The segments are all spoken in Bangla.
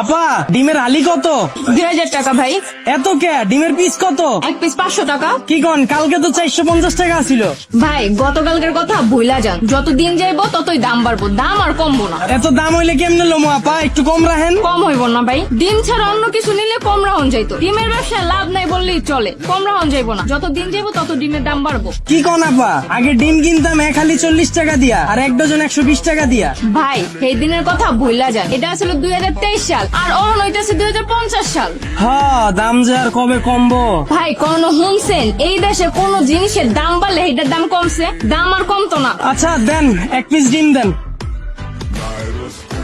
আপা ডিমের আলি কত? দুই হাজার টাকা ভাই। এত কে? ডিমের পিস কত? এক পিস পাঁচশো টাকা। কি কন কালকে তো চারশো পঞ্চাশ টাকা ছিল। ভাই গতকালকের কথা ভুলা যান। যত দিন যাইবো ততই দাম বাড়বো। দাম আর কমবো না। এত দাম হইলে কেমনে লোমো আপা? একটু কম রাখেন। কম হইব না ভাই। ডিম ছাড়া অন্য কিছু নিলে কম রাহন যাইতো। ডিমের ব্যবসায় লাভ নাই বললেই চলে। কম রাহন যাইবো না। যত দিন যাইবো তত ডিমের দাম বাড়বো। কি কন আপা? আগে ডিম কিনতাম এক খালি চল্লিশ টাকা দিয়া আর এক ডজন একশো বিশ টাকা দিয়া। ভাই সেই দিনের কথা ভুলা যান। এটা আসলে দুই হাজার তেইশ সাল। আর অহন হইতেছে দুই হাজার পঞ্চাশ সাল। হ দাম যে আর কবে কমবো? ভাই কোন এই দেশে কোন জিনিসের দাম বাড়লে এটার দাম কমছে? দাম আর কমতো না। আচ্ছা দেন এক পিস ডিম দেন।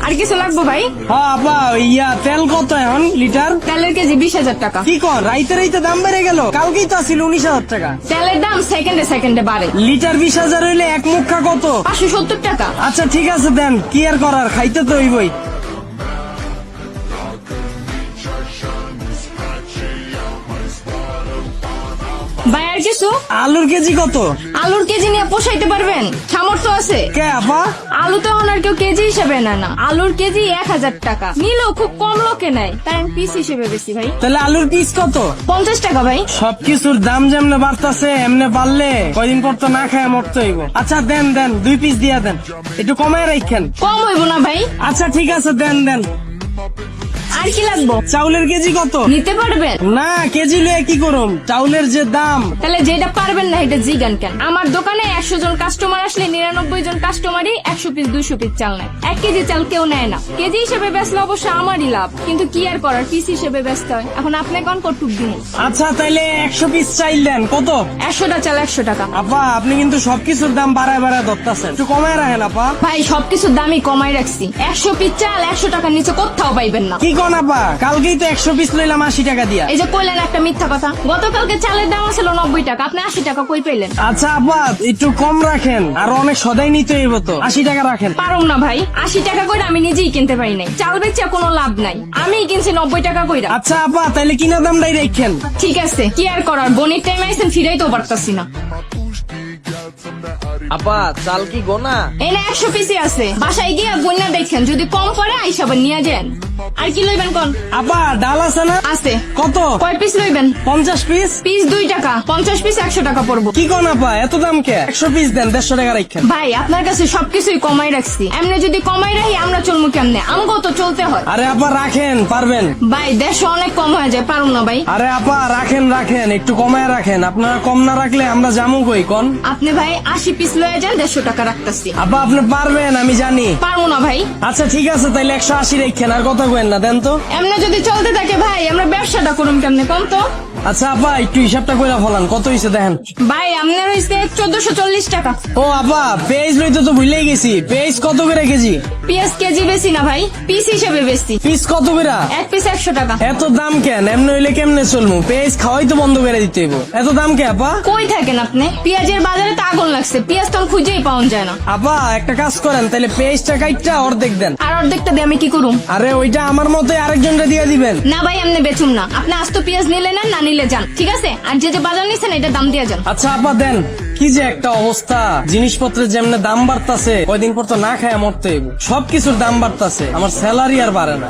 আর কিছু লাগবে ভাই? হ্যাঁ আপা ইয়া তেল কত এখন লিটার? তেলের কেজি বিশ হাজার টাকা। কি কন রাইতে রাইতে দাম বেড়ে গেল। কালকেই তো ছিল উনিশ হাজার টাকা। তেলের দাম সেকেন্ডে সেকেন্ডে বাড়ে। লিটার বিশ হাজার হইলে এক মুখা কত? পাঁচশো সত্তর টাকা। আচ্ছা ঠিক আছে দেন কি আর করার খাইতে তো হইবই। আর কিছু? আলুর কেজি কত? আলুর কেজি নিয়ে পোষাইতে পারবেন। সামর্থ্য আছে? কে আপা? আলু তো আর কেউ কেজি হিসেবে নেয় না। আলুর কেজি এক হাজার টাকা। নিলেও খুব কম লোকে নেয়। তাই আমি পিস হিসেবে বেশি ভাই। তাহলে আলুর পিস কত? পঞ্চাশ টাকা ভাই। সবকিছুর দাম যেমনে বাড়তাছে এমনে বাড়লে কয়দিন পর তো না খায় মরতে হইব। আচ্ছা দেন দেন দুই পিস দিয়া দেন। একটু কমায় রাখেন কম হইব না ভাই। আচ্ছা ঠিক আছে দেন দেন। আর কি লাগবো? চাউলের কেজি কত? নিতে পারবেন? না কেজি লয়ে কি করুম? চাউলের যে দাম। তাহলে যেটা পারবেন না এটা জিগান কেন? আমার দোকানে একশো জন কাস্টমার আসলে নিরানব্বই জন কাস্টমারই একশো পিস দুইশো পিস চাল নেয়। এক কেজি চাল কেউ নেয় না। কেজি হিসেবে বেচলে অবশ্য আমারই লাভ। কিন্তু কি আর করার? পিস হিসেবে ব্যস্ত হয়। এখন আপনি কোন কটুক দিন। আচ্ছা তাইলে একশো পিস চাইল দেন। কত? একশোটা চাল একশো টাকা। আপা আপনি কিন্তু সবকিছুর দাম বাড়ায় বাড়ায় ধরতেছেন। একটু কমায় রাখেন আপা। ভাই সবকিছুর দামই কমাই রাখছি। একশো পিস চাল একশো টাকার নিচে কোথাও পাইবেন না। কি কন আপা কালকেই তো একশো পিস লইলাম আশি টাকা দিয়া। এই যে কইলেন একটা মিথ্যা কথা গতকালকে চালের দাম ছিল নব্বই টাকা আপনি আশি টাকা কই পেলেন আচ্ছা আপা একটু কম রাখেন আর অনেক সদাই নিতে হইব তো। আশি টাকা রাখেন। পারুম না ভাই আশি টাকা করে আমি নিজেই কিনতে পারি নাই। চাল বেচে কোনো লাভ নাই। আমি কিনছি নব্বই টাকা কইরা। আচ্ছা আপা তাইলে কিনা দামটাই রাখেন। ঠিক আছে কি আর করার? বনির টাইম আইসেন ফিরাই তো পারতাছি না। আপা চাল কি গোনা? এনে একশো পিসি আছে। বাসায় গিয়ে বন্যা দেখেন যদি কম পড়ে আইসাবার নিয়ে যান। আর কি লইবেন কোন? আপা ডাল আছে না? আছে। কত? কয় পিস লইবেন? পঞ্চাশ পিস পিস দুই টাকা। পঞ্চাশ পিস একশো টাকা পড়ব। কি কোন আপা এত দাম কে? একশো পিস দেন দেড়শো টাকা রাখেন ভাই আপনার কাছে সবকিছুই কমাই রাখছি। এমনি যদি কমাই রাখি আমরা চলবো কেমনে? আমগো তো চলতে হয়। আরে আপা রাখেন পারবেন। ভাই দেড়শো অনেক কম হয়ে যায় পারুম না ভাই। আরে আপা রাখেন রাখেন একটু কমায় রাখেন। আপনারা কম না রাখলে আমরা জামু কই কোন? আপনি ভাই আশি পিস লয়ে যান দেড়শো টাকা রাখতেছি। আপা আপনি পারবেন আমি জানি। পারব না ভাই। আচ্ছা ঠিক আছে তাইলে একশো আশি রেখেন আর কথা কেন না দেন তো। এমনি যদি চলতে থাকে ভাই আমরা ব্যবসাটা করুম কেমনে কম তো? আচ্ছা আপা একটু হিসাবটা কইরা ফলান কত হইছে দেখেন। ভাই আপনার হইছে চোদ্দশো চল্লিশ টাকা। ও আপা পেঁয়াজ লইতে তো ভুলেই গেছি। পেঁয়াজ কত করে কেজি? কেজি বেশি না ভাই পিস হিসেবে বেশি। পিস কত করে? এক পিস একশো টাকা। এত দাম কেন? এমনি হইলে কেমনে চলমু? পেঁয়াজ খাওয়াই তো বন্ধ করে দিতে হইব। এত দাম কে আপা? কই থাকেন আপনি? পেঁয়াজের বাজারে তো আগুন লাগছে পেঁয়াজ তো খুঁজেই পাওয়া যায় না। আপা একটা কাজ করেন তাহলে পেঁয়াজটা কাইটটা অর্ধেক দেন। আর অর্ধেকটা দিয়ে আমি কি করুম? আরে ওইটা আমার মতো আরেকজনকে দিয়ে দিবেন। না ভাই আপনি বেচুম না। আপনি আস্ত পেঁয়াজ নিলে না না নিলে যান ঠিক আছে? আর যে যে বাজার নিছেন এটা দাম দিয়ে যান। আচ্ছা আপা দেন। কি যে একটা অবস্থা। জিনিসপত্রের যেমনে দাম বাড়তাছে কয়দিন পর তো না খায় মরতে সবকিছুর দাম বাড়তাছে। আমার স্যালারি আর বাড়ে না।